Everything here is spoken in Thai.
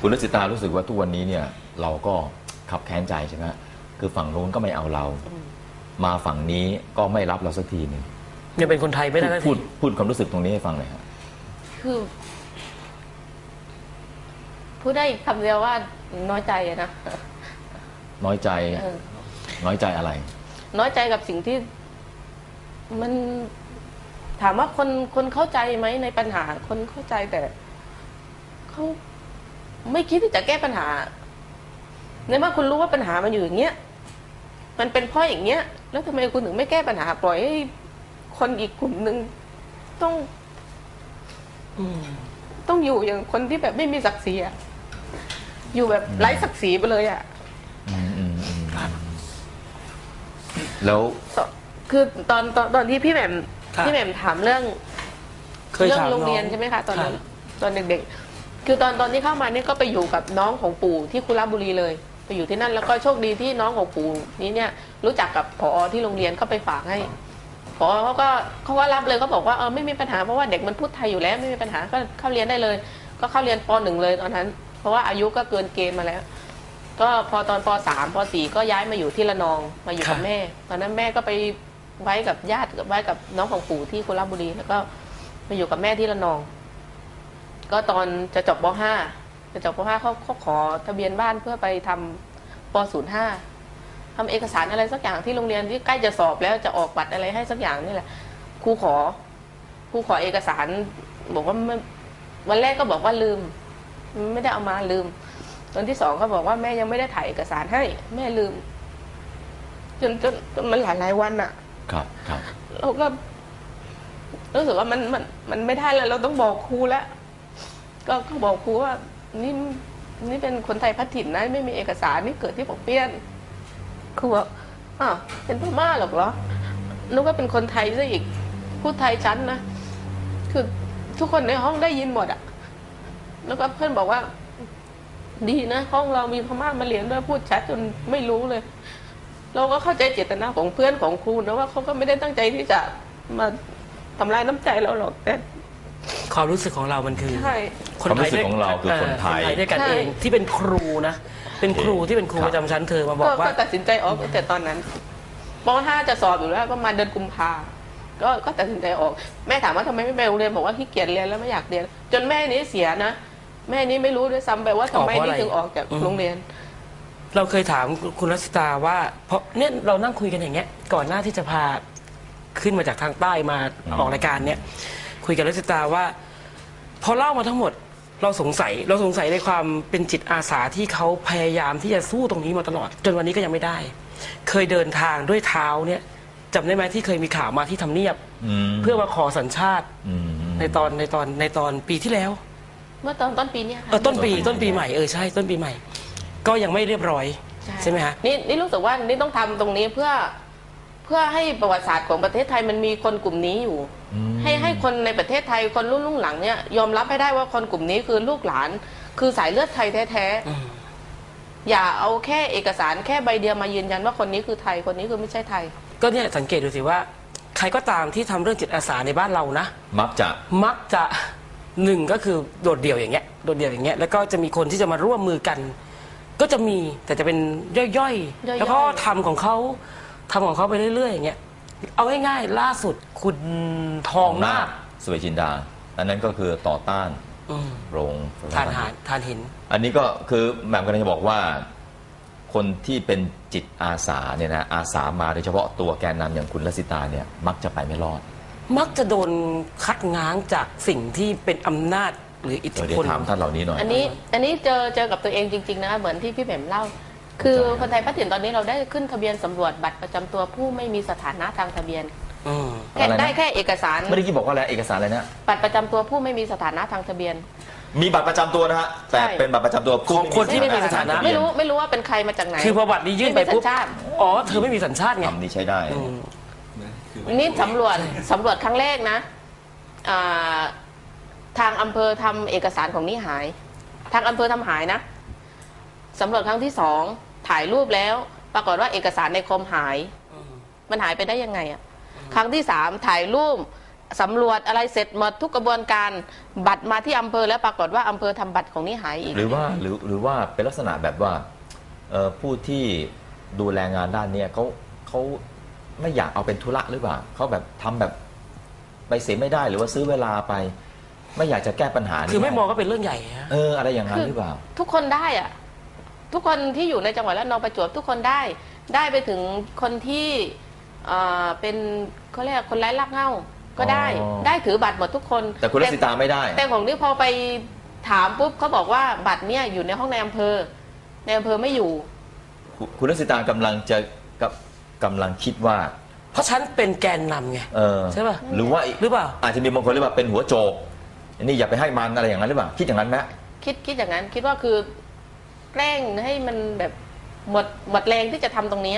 คุณรัชสิตารู้สึกว่าทุกวันนี้เนี่ยเราก็ขับแค้นใจใช่ไหมคือฝั่งนู้นก็ไม่เอาเรา มาฝั่งนี้ก็ไม่รับเราสักทีหนึ่งยังเป็นคนไทยไม่ได้สักพูทีดพูดความรู้สึกตรงนี้ให้ฟังหน่อยฮะคือ พูดได้คำเดียวว่าน้อยใจอะนะน้อยใจเออน้อยใจอะไร น้อยใจกับสิ่งที่ มันถามว่าคนคนเข้าใจไหมในปัญหา คนเข้าใจแต่เขา ไม่คิดที่จะแก้ปัญหา ในเมื่อคุณรู้ว่าปัญหามันอยู่อย่างเงี้ย มันเป็นเพ่ออย่างเงี้ย แล้วทำไมคุณถึงไม่แก้ปัญหา ปล่อยให้คนอีกกลุ่มหนึ่งต้องต้องอยู่อย่างคนที่แบบไม่มีศักดิ์ศรีอะอยู่แบบไร้ศักดิ์ศรีไปเลยอะแล้วคือตอนตอนตอนที่พี่แหม่มพี่แหม่มถามเรื่อง เรื่องโรงเรียนใช่ไหมคะ ตอนนั้นตอนเด็กๆ คือตอนตอนที่เข้ามาเนี่ยก็ไปอยู่กับน้องของปู่ที่คุระบุรีเลย ไปอยู่ที่นั่นแล้วก็โชคดีที่น้องของปู่นี้เนี่ยรู้จักกับผอที่โรงเรียนก็ไปฝากให้ผอเขาก็เขาก็รับเลยเขาบอกว่าเออไม่มีปัญหาเพราะว่าเด็กมันพูดไทยอยู่แล้วไม่มีปัญหาก็เข้าเรียนได้เลย ก็เข้าเรียนปหนึ่งเลยตอนนั้น เพราะว่าอายุก็เกินเกณฑ์มาแล้ว ก็พอตอนปสามปสี่ก็ย้ายมาอยู่ที่ระนองมาอยู่กับแม่ ตอนนั้นแม่ก็ไปไว้กับญาติกับไว้กับน้องของปู่ที่โคราชบุรีแล้วก็มาอยู่กับแม่ที่ระนอง ก็ตอนจะจบปห้าจะจบปห้าเขาเขาขอทะเบียนบ้านเพื่อไปทำปศูนย์ห้าทำเอกสารอะไรสักอย่างที่โรงเรียนที่ใกล้จะสอบแล้วจะออกบัตรอะไรให้สักอย่างนี่แหละครูขอครูขอเอกสาร บอกว่าไม่วันแรกก็บอกว่าลืม ไม่ได้เอามาลืมตอนที่สองเขาบอกว่าแม่ยังไม่ได้ถ่ายเอกสารให้ แม่ลืม จนจนจนมันหลายหลายๆวันอะ ครับครับ เราก็รู้สึกว่ามันมันมันไม่ได้แล้วเราต้องบอกครูแล้ว ก็ก็บอกครูว่านี่นี่เป็นคนไทยพัดถิ่นนะไม่มีเอกสารนี่เกิดที่ปกเปี้ยนครูบอกอ้าวเป็นพม่าหรอกเหรอนึกว่าเป็นคนไทยซะอีกพูดไทยชั้นนะคือทุกคนในห้องได้ยินหมดอะแล้วก็เพื่อนบอกว่า ดีนะห้องเรามีพม่ามาเรียนด้วยพูดชัดจนไม่รู้เลย เราก็เข้าใจเจตนาของเพื่อนของครูนะว่าเขาก็ไม่ได้ตั้งใจที่จะมาทำลายน้ำใจเราหรอกแต่ ความรู้สึกของเรามันคือ ใช่ความรู้สึกของเราคือคนไทยเด้วยกันใช่ เองที่เป็นครูนะ เป็นครูที่เป็นครูครับประจำชั้นเธอมาบอก็กว่า ก็ตัดสินใจออกตั้งแต่ตอนนั้นป .5 จะสอบอยู่แล้วประมาณเดือนกุมภาก็ก็ตัดสินใจออก แม่ถามว่าทำไมไม่ไปโรงเรียนบอกว่าขี้เกียจเรียนแล้วไม่อยากเรียน จนแม่นี้เสียนะแม่นี้ไม่รู้ด้วยซ้ำไปว่าทำไมออกเพราะนี่อะไรถึงออกจากอืมโรงเรียน เราเคยถามคุณรัชตาว่า เพราะเนี่ยเรานั่งคุยกันอย่างเงี้ยก่อนหน้าที่จะพาขึ้นมาจากทางใต้มาอ๋อออกรายการเนี่ย คุยกับรัชตาว่า พอเล่ามาทั้งหมดเราสงสัยเราสงสัยในความเป็นจิตอาสาที่เขาพยายามที่จะสู้ตรงนี้มาตลอด จนวันนี้ก็ยังไม่ได้ เคยเดินทางด้วยเท้าเนี่ยจำได้ไหมที่เคยมีข่าวมาที่ทำเนียบอืมเพื่อมาขอสัญชาติอืมในตอนในตอนในตอนปีที่แล้ว เมื่อตอนต้นปีเนี้ยค่ะเออต้นปีต้นปีใหม่เออใช่ต้นปีใหม่ ก็ยังไม่เรียบร้อย ใช่ไหมฮะนี่นี่รู้สึกว่านี่ต้องทำตรงนี้เพื่อเพื่อให้ประวัติศาสตร์ของประเทศไทยมันมีคนกลุ่มนี้อยู่อืม ให้ให้คนในประเทศไทยคนรุ่นรุ่นหลังเนี่ยยอมรับให้ได้ว่าคนกลุ่มนี้คือลูกหลาน คือสายเลือดไทยแท้อืมๆอย่าเอาแค่เอกสารแค่ใบเดียวมายืนยันว่าคนนี้คือไทยคนนี้คือไม่ใช่ไทย ก็เนี่ยสังเกตดูสิว่า ใครก็ตามที่ทำเรื่องจิตอาสาในบ้านเรานะมักจะมักจะหนึ่งก็คือโดดเดี่ยวอย่างเงี้ยโดดเดี่ยวอย่างเงี้ยแล้วก็จะมีคนที่จะมาร่วมมือกัน ก็จะมีแต่จะเป็นย่อยย่อยๆๆแล้วก็ทำของเขาทำของเขาไปเรื่อยๆอย่างเงี้ย เอาง่ายๆล่าสุดคุณทองนาคสวยจินดา อันนั้นก็คือต่อต้านอืมโรงไฟทาฟ้านหารทานหิน อันนี้ก็คือแหม่มกำลังจะบอกว่า คนที่เป็นจิตอาสาเนี่ยนะอาสามาโดยเฉพาะตัวแกนนำอย่างคุณลสิตาเนี่ยมักจะไปไม่รอด มักจะโดนคัดง้างจากสิ่งที่เป็นอำนาจหรืออิทเดี๋ธิยวพได้ลถามท่านเหล่านี้หน่อย อันนี้อันนี้เจอเจอกับตัวเองจริง ๆ นะ เหมือนที่พี่แหม่มเล่า คือคนไทยพัฒถิ่นตอนนี้เราได้ขึ้นทะเบียนสำรวจบัตรประจำตัวผู้ไม่มีสถานะทางทะเบียนอืมแค่อะไรนะได้แค่เอกสารไม่ได้กี้บอกว่าอะไรเอกสารอะไรนะบัตรประจำตัวผู้ไม่มีสถานะทางทะเบียน มีบัตรประจำตัวนะฮะแต่ใช่เป็นบัตรประจำตัวผู้ของคนที่ไม่มีสถานะไม่รู้ไม่รู้ว่าเป็นใครมาจากไหนคือพอบัตรนี้ยื่นไปม่มีปุ๊บสัญชาติอ๋อเธอไม่มีสัญชาติไงคำนี้ใช้ได้อืมนี่สำรวจสำรวจครั้งแรกนะอ่าทางอำเภอทำเอกสารของนี่หาย ทางอำเภอทำหายนะสำรวจครั้งที่สอง ถ่ายรูปแล้ว ปรากฏว่าเอกสารในคอมหาย มันหายไปได้ยังไงอะครั้งที่สามถ่ายรูปสำรวจอะไรเสร็จหมดทุกกระบวนการบัตรมาที่อำเภอแล้วปรากฏว่าอำเภอทำบัตรของนี่หายอีก หรือว่าหรือหรือว่าเป็นลักษณะแบบว่าเอ่อผู้ที่ดูแลงานด้านเนี้ยเขาเขาไม่อยากเอาเป็นธุระหรือเปล่าเขาแบบทำแบบไปเสียไม่ได้หรือว่าซื้อเวลาไป ไม่อยากจะแก้ปัญหานี้คือไม่มองให้ก็เป็นเรื่องใหญ่ฮะเอออะไรอย่างนั้นหรือเปล่า ทุกคนได้อะ ทุกคนที่อยู่ในจังหวัดและนองประจวบทุกคนได้ ได้ไปถึงคนที่เอ่อเป็นเขาเรียกคนไร้รากเหง้าก็ได้อ๋อ ได้ถือบัตรหมดทุกคน แต่คุณรัชสิตาไม่ได้ แต่ของนี่พอไปถามปุ๊บเขาบอกว่าบัตรเนี่ยอยู่ในห้องในอำเภอในอำเภอไม่อยู่ คุณคุณรัชสิตากำลังจะกับกำลังคิดว่า เพราะฉันเป็นแกนนำไง เออใช่ป่ะหรือว่าหรือเปล่า อาจจะมีบางคนเรียกว่าเป็นหัวโจกอันนี้อย่าไปให้มันอะไรอย่างนั้นหรือเปล่าคิดอย่างนั้นไหม คิดคิดอย่างนั้นคิดว่าคือ แกล้งให้มันแบบหมดหมดแรงที่จะทำตรงนี้